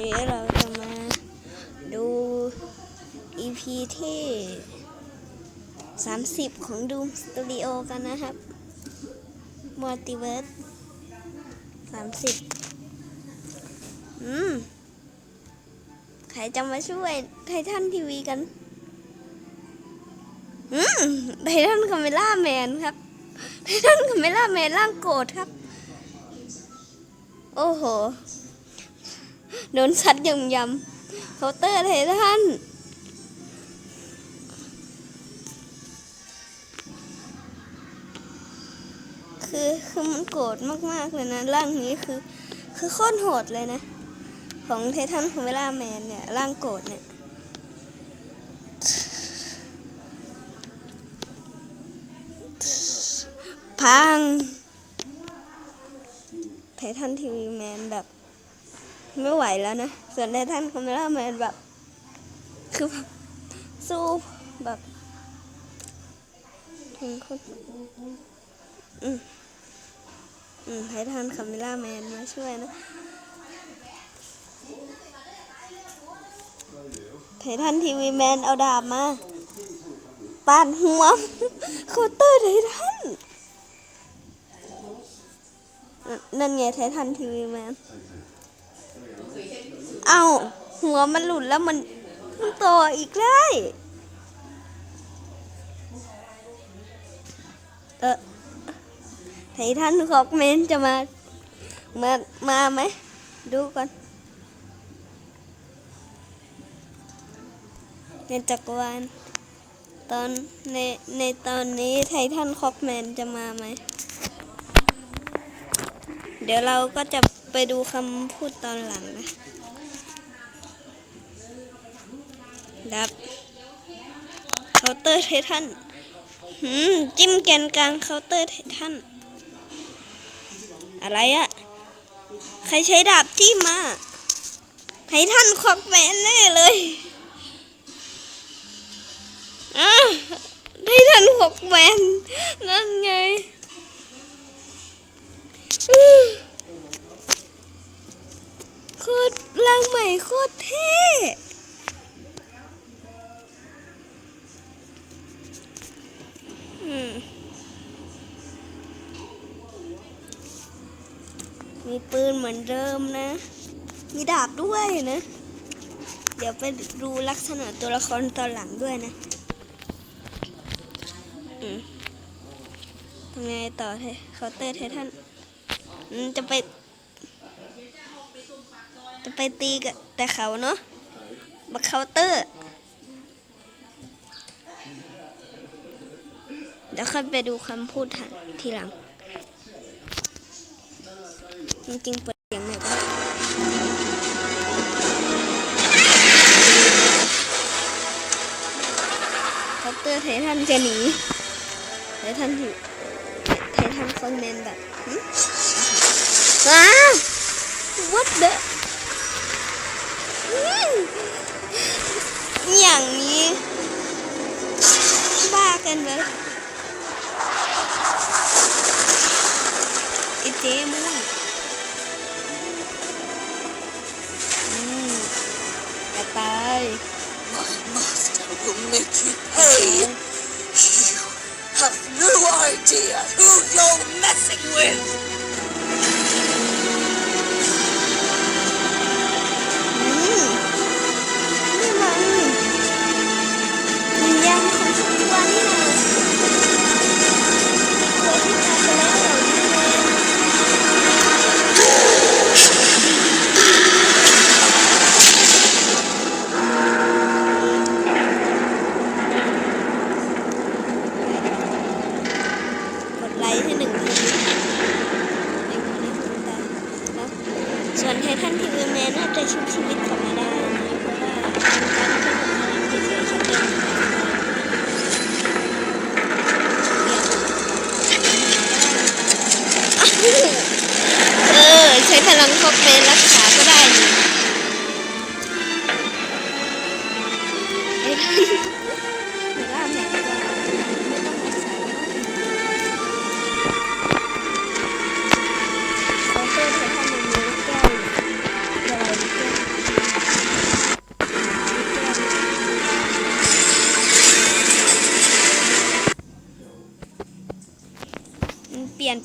เดี๋ยวเราจะมาดู EP ที่ 30 ของ Doom Studio กันนะครับ Multiverse 30 อืม ใครจะมาช่วยไททันทีวีกัน อืม ไททันคาเมล่าแมนครับ ไททันคาเมล่าแมนร่างโกรธครับ โอ้โห โดนซัดยำยำเคาน์เตอร์ไททันคือคือมันโกรธมากๆเลยนะร่างนี้คือ คือโคตรโหดเลยนะ ของไททันคอมเวล่าแมนเนี่ยร่างโกรธเนี่ยพังไททันทีวีแมนแบบ ไม่ไหวแล้วนะ ส่วนไททันคอมเมล่าแมนแบบ คือแบบสู้แบบอืมเขาอืมอืมไททันคอมเมล่าแมนมาช่วยนะไททันทีวีแมนเอาดาบมาปาดหัวเคาเตอร์ไททันนั่นนั่นไงไททันทีวีแมน เอาหัวมันหลุดแล้วมันมันโตอีกได้เออไททันคอกเมนจะมา มา มาไหม ดูก่อนในจักรวาลตอนในในตอนนี้ไททันคอกแมนจะมาไหม เดี๋ยวเราก็จะไปดูคำพูดตอนหลังนะ ดับเคาน์เตอร์ไททันจิ้มแกนกลางเคาน์เตอร์ไททันอะไรอะใครใช้ดาบจิ้มมาไททันควักแมนแน่เลยอะไททันควักแมนนั่นไงโคตรร่างใหม่โคตรเท่ มีปืนเหมือนเดิมนะ มีดาบด้วยนะ เดี๋ยวไปดูลักษณะตัวละครตอนหลังด้วยนะทำไงต่อเทเคาน์เตอร์ไททันจะไป จะไปตีกับแต่เขาเนาะบักเคาน์เตอร์ เดี๋ยวค่อยไปดูคำพูดทันทีหลัง จริงๆเปิดเสียงหน่อยก็ได้เคาน์เตอร์ไททันจะหนีไททันถือไททันคอนแมนแบบหึอ้าว what the อืมอย่างนี้ บ้ากันเลย เจมุนอืมอย่าตาย My master will make you pay. You have no idea who you're messing with. ส่วนไททันทีวีแมนน่าจะชุบชีวิตกลับมาได้นะเพราะว่าการที่ทำงานเฉยๆจะเป็นเออ ใช้พลังควบเมนรักษาก็ได้นี่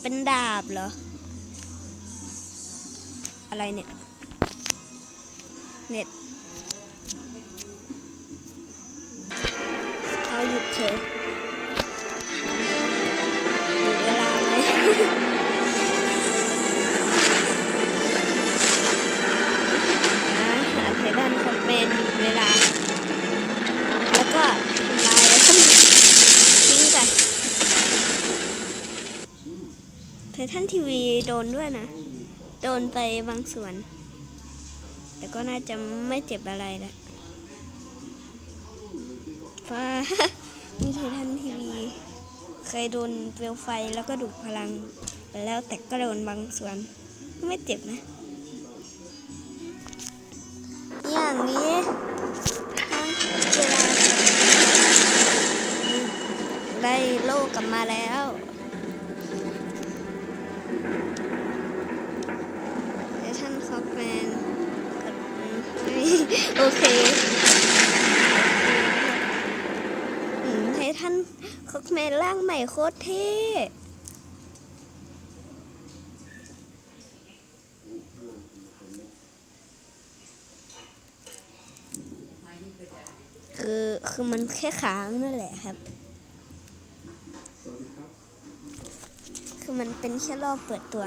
เป็นดาบเหรอ อะไรเนี่ย เน็ตเอาหยุดเฉย ทีวีโดนด้วยนะ โดนไปบางส่วน แต่ก็น่าจะไม่เจ็บอะไรแหละเพราะมีไททันทีวี เคยโดนเปลวไฟแล้วก็ดูดพลังไปแล้วแต่ก็โดนบางส่วน ไม่เจ็บนะ อย่างนี้ได้โลกกลับมาแล้ว โอเคอืมไททันคอกแมนร่างใหม่โคตรเท่คือคือมันแค่ค้างนั่นแหละครับ คือมันเป็นแค่รอบเปิดตัว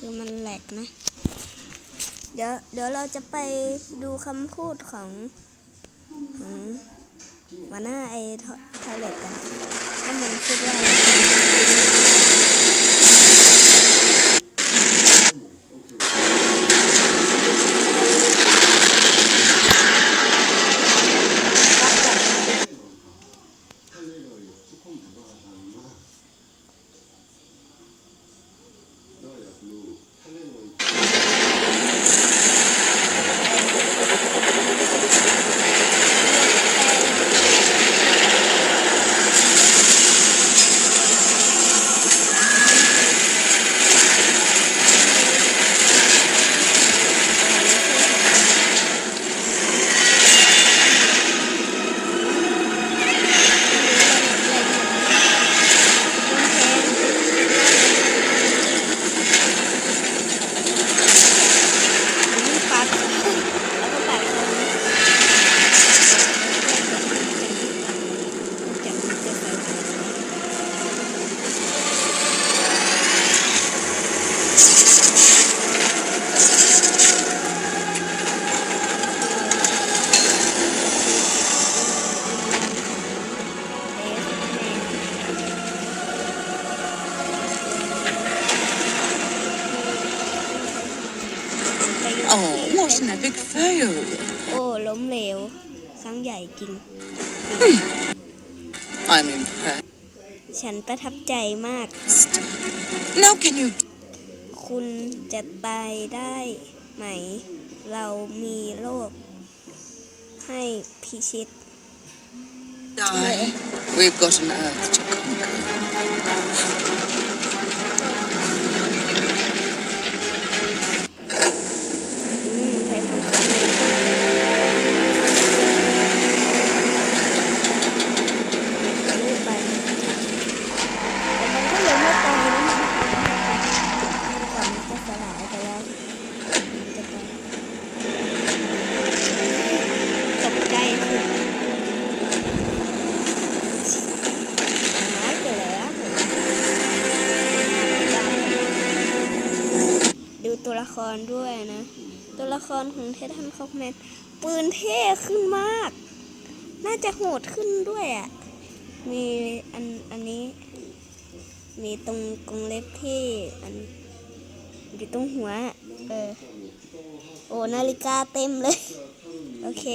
คือมั นะ เดี๋ยวเดี๋ยวเราจะไปดูคำพูดของของหัวหน้าไอ้ทอยเล็ตกันว่ามันพูดว่าอะไร ปัดแล้วก็ปัดลงจะจะใส่ไปอยู่ Oh, ที่ what an epic fail. โอ้ล้มเหลว ค รั้งใหญ่จริง I'm impressed. ฉันประทับใจมาก Now can you คุณจะตายได้ไหม เรามีโลกให้พิชิต die? We've got an earth to conquer. ตัวละครด้วยนะ ตัวละครของเททันคอกแมนปืนเท่ขึ้นมาก น่าจะโหดขึ้นด้วยอะ มีอันอันนี้ มีตรงกรงเล็บที่อันอยู่ตรงหัว เออ โอ้ นาฬิกาเต็มเลย โอเค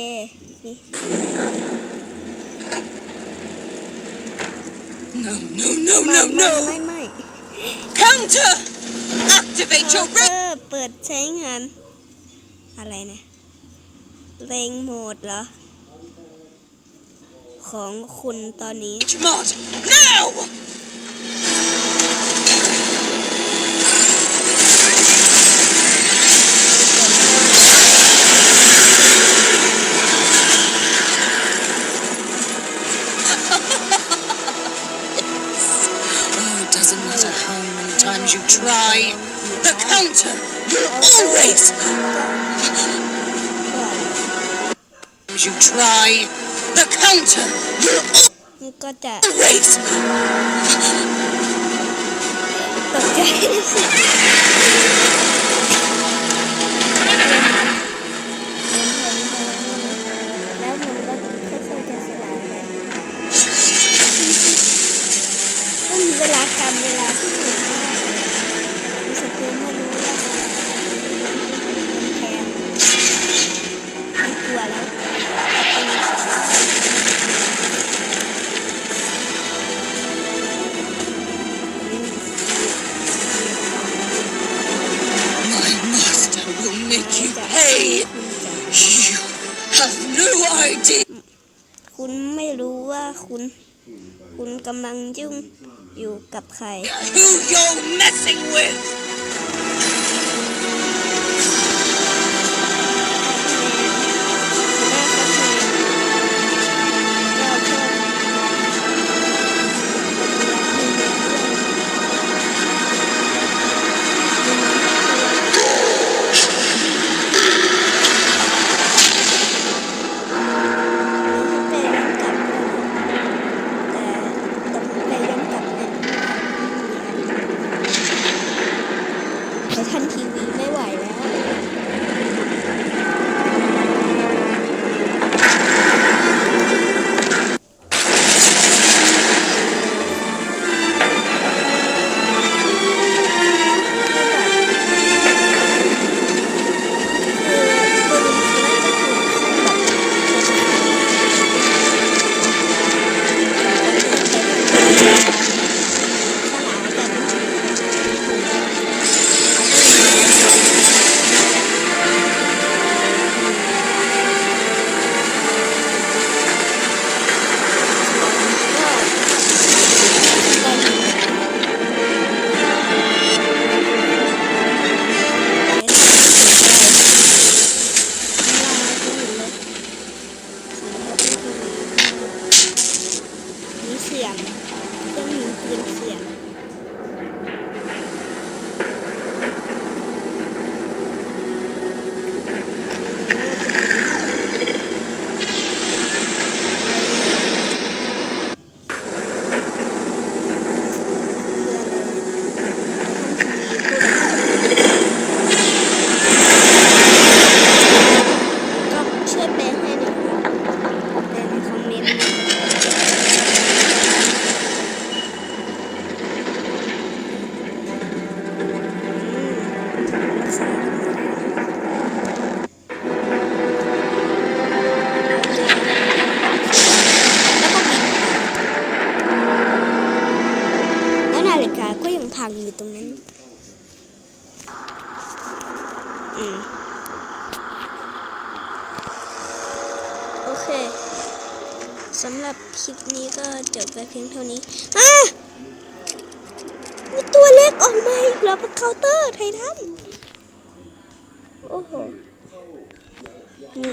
นี่ No, no, no, ไม่ no, ไม่ no! ไม่ไม่ Counter! Activate your เอ Activate your ring เปิดใช้งาน อะไรนะเรงโหมดเหรอ ของคุณตอนนี้ mod now โอ้ doesn't matter how times you try, the counter will always you try, the counter will always got that. Always. Okay. คุณ คุณกำลังจุ้งอยู่กับใคร รับบนเคาน์เตอร์ไททันโอ้โหนี่